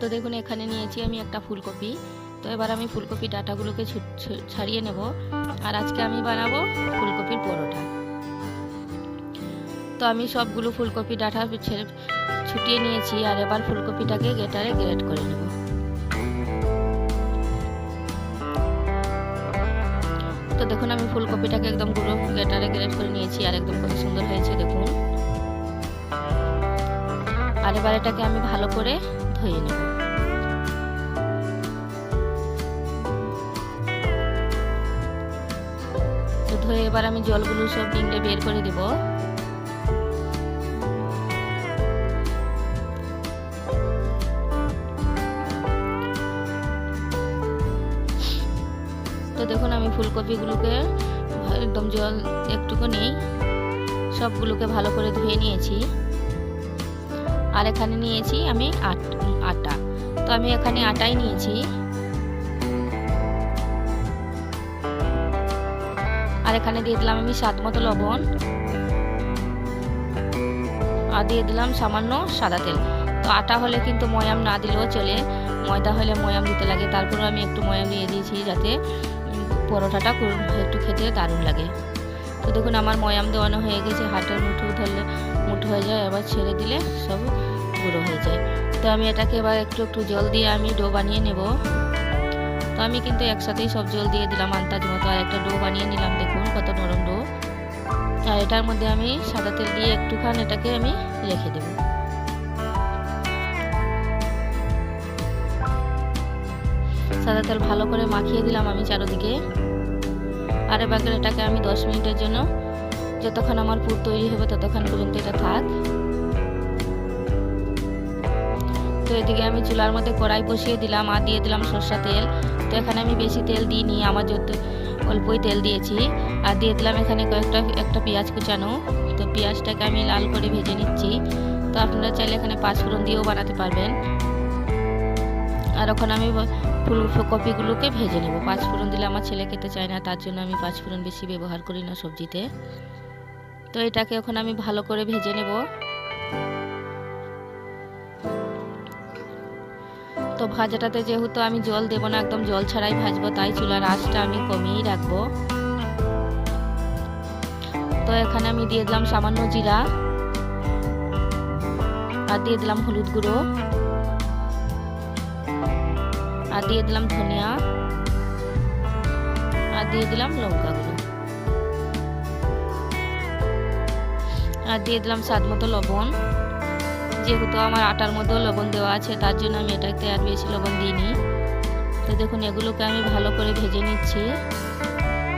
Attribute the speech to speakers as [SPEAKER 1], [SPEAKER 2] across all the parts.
[SPEAKER 1] তো দেখুন, এখানে নিয়েছি আমি একটা ফুলকপি। তো এবার আমি ফুলকপি ডাঁটাগুলোকে ছাড়িয়ে নেব। আর আজকে আমি বানাবো ফুলকপির পরোটা। তো আমি সবগুলো ফুলকপি ডাঁটা ছুটিয়ে নিয়েছি, আর এবার ফুলকপিটাকে গেটারে গ্রেট করে নেব। তো দেখুন, আমি ফুলকপিটাকে একদম গুঁড়ো গেটারে গ্রেট করে নিয়েছি, আর একদম কত সুন্দর হয়েছে, দেখুন। আর এবার এটাকে আমি ভালো করে ধুয়ে নেব। তো ধুয়ে এবার আমি জলগুলো সব ডিংড়ে বের করে দেব। তো দেখুন আমি ফুলকপিগুলোকে একদম জল একটুকু নেই, সবগুলোকে ভালো করে ধুয়ে নিয়েছি। আর এখানে নিয়েছি আমি আট- তো আমি এখানে আটাই নিয়েছি। আর এখানে দিয়ে দিলাম আমি স্বাদ মতো লবণ। আর দিয়ে দিলাম সামান্য সাদা তেল। তো আটা হলে কিন্তু ময়াম না দিলেও চলে। ময়দা হলে ময়াম দিতে লাগে। তারপরে আমি একটু ময়াম দিয়ে দিয়েছি যাতে পরোটাটা একটু খেতে দারুণ লাগে। তো দেখুন আমার ময়াম দেওয়ানো হয়ে গেছে, হাতের মুঠো ধরলে মুঠো হয়ে যায়, আবার ছেড়ে দিলে সব গুঁড়ো হয়ে যায়। তো আমি এটাকে এবার একটু একটু জল দিয়ে আমি ডো বানিয়ে নেব। তো আমি কিন্তু একসাথেই সব জল দিয়ে দিলাম আন্দাজ মতো, আর একটা ডো বানিয়ে নিলাম, দেখুন কত নরম ডো। আর এটার মধ্যে আমি সাদা তেল দিয়ে একটুখান এটাকে আমি রেখে দেব। সাদা তেল ভালো করে মাখিয়ে দিলাম আমি চারোদিকে। আর এবার এটাকে আমি দশ মিনিটের জন্য যতক্ষণ আমার পুর তৈরি হবে ততক্ষণ পর্যন্ত এটা থাক। তো এদিকে আমি চুলার মধ্যে কড়াই বসিয়ে দিলাম আর দিয়ে দিলাম সর্ষা তেল। তো এখানে আমি বেশি তেল দিইনি, আমার যত অল্পই তেল দিয়েছি। আর দিয়ে দিলাম এখানে কয়েকটা, একটা পেঁয়াজ কুচানো। তো পেঁয়াজটাকে আমি লাল করে ভেজে নিচ্ছি। তো আপনারা চাইলে এখানে পাঁচফোড়ন দিয়েও বানাতে পারবেন। আর ওখানে আমি ফুলকপিগুলোকে ভেজে নেব। পাঁচফোড়ন দিলে আমার ছেলে খেতে চায় না, তার জন্য আমি পাঁচফোড়ন বেশি ব্যবহার করি না সবজিতে। তো এটাকে এখন আমি ভালো করে ভেজে নেব। তো ভাজাটাতে যেহেতু আমি জল দেবো না, একদম জল ছাড়াই ভাজবো, তাই চুলার আঁচটা আমি কমিয়েই রাখব। তো এখানে আমি দিয়ে দিলাম সামান্য জিরা আর দিয়ে দিলাম হলুদ গুঁড়ো। আর দিয়ে দিলাম ধনিয়া। আর দিয়ে দিলাম লঙ্কা গুঁড়ো আর দিয়ে দিলাম স্বাদ মতো লবণ। যেহেতু আমার আটার মধ্যেও লবণ দেওয়া আছে, তার জন্য আমি এটাতে আর বেশি লবণ দিইনি। তো দেখুন, এগুলোকে আমি ভালো করে ভেজে নিচ্ছি,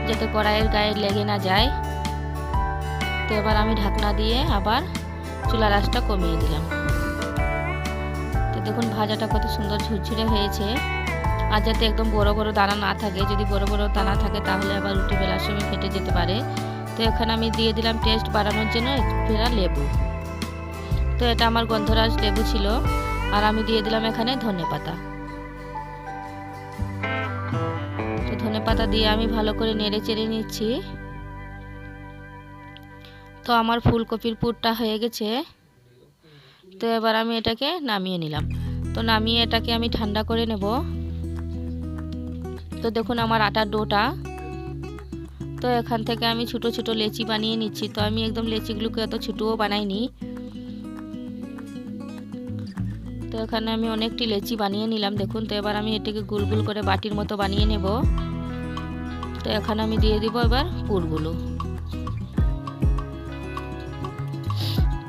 [SPEAKER 1] যাতে কড়াইয়ের গায়ে লেগে না যায়। তো এবার আমি ঢাকনা দিয়ে আবার চুলার আঁচটা কমিয়ে দিলাম। দেখুন ভাজাটা কত সুন্দর ঝুরঝুরে হয়েছে। আর যাতে একদম বড় বড় দানা না থাকে, যদি বড় বড় দানা থাকে তাহলে আবার রুটি বেলার সময় ফেটে যেতে পারে। তো এখানে আমি দিয়ে দিলাম টেস্ট বাড়ানোর জন্য ফেরা লেবু। তো এটা আমার গন্ধরাজ লেবু ছিল। আর আমি দিয়ে দিলাম এখানে ধনে পাতা। তো ধনে পাতা দিয়ে আমি ভালো করে নেড়ে চেড়ে নিচ্ছি। তো আমার ফুলকপির পুরটা হয়ে গেছে। তো এবার আমি এটাকে নামিয়ে নিলাম। তো নামিয়ে এটাকে আমি ঠান্ডা করে নেব। তো দেখুন আমার আটার ডোটা। তো এখান থেকে আমি ছোট ছোট লেচি বানিয়ে নিচ্ছি। তো আমি একদম লেচিগুলোকে এত ছোটও বানাইনি। তো এখানে আমি অনেকটি লেচি বানিয়ে নিলাম। দেখুন, তো এবার আমি এটাকে গোল গোল করে বাটির মতো বানিয়ে নেব। তো এখানে আমি দিয়ে দিব এবার পুরগুলো।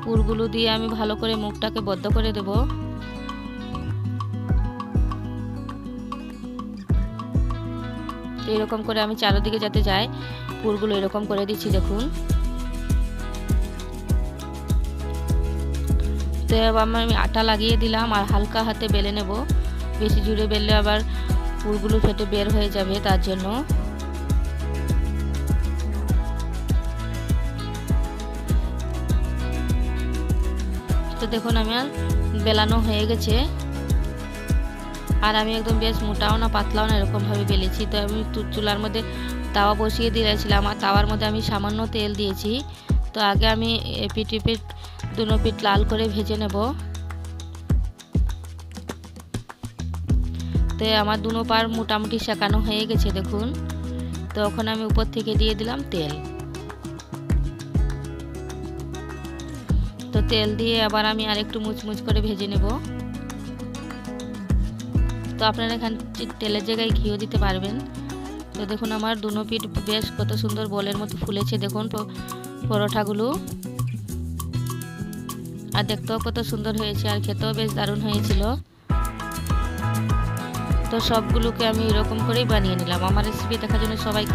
[SPEAKER 1] পুরগুলো দিয়ে আমি ভালো করে মুখটাকে বদ্ধ করে দেব। এরকম করে আমি চারোদিকে যাতে যায়, পুরগুলো এরকম করে দিচ্ছি দেখুন। তো এবার আমি আটা লাগিয়ে দিলাম আর হালকা হাতে বেলে নেব। বেশি জুড়ে বেললে আবার পুরগুলো ফেটে বের হয়ে যাবে তার জন্য। তো দেখুন আমার বেলানো হয়ে গেছে। আর আমি একদম বেশ মোটাও না, পাতলাও না এরকমভাবে বেলেছি। তো আমি চুলার মধ্যে তাওয়া বসিয়ে দিয়েছিলাম। আর তাওয়ার মধ্যে আমি সামান্য তেল দিয়েছি। তো আগে আমি এপিট এপিট দুনো পিঠ লাল করে ভেজে নেব। তো আমার দুনো পার মোটামুটি শেখানো হয়ে গেছে, দেখুন। তো এখন আমি উপর থেকে দিয়ে দিলাম তেল। তো তেল দিয়ে আবার আমি আরেকটু মুচমুচ করে ভেজে নেব। তো আপনারা এখান তেলের জায়গায় ঘিও দিতে পারবেন। তো দেখুন আমার দুনো পিঠ বেশ কত সুন্দর বলের মতো ফুলেছে, দেখুন পরোঠাগুলো। আর দেখতেও কত সুন্দর হয়েছে আর খেতেও বেশ দারুণ হয়েছিল। তো সবগুলোকে আমি এরকম করেই বানিয়ে নিলাম। আমার রেসিপি দেখার জন্য সবাইকে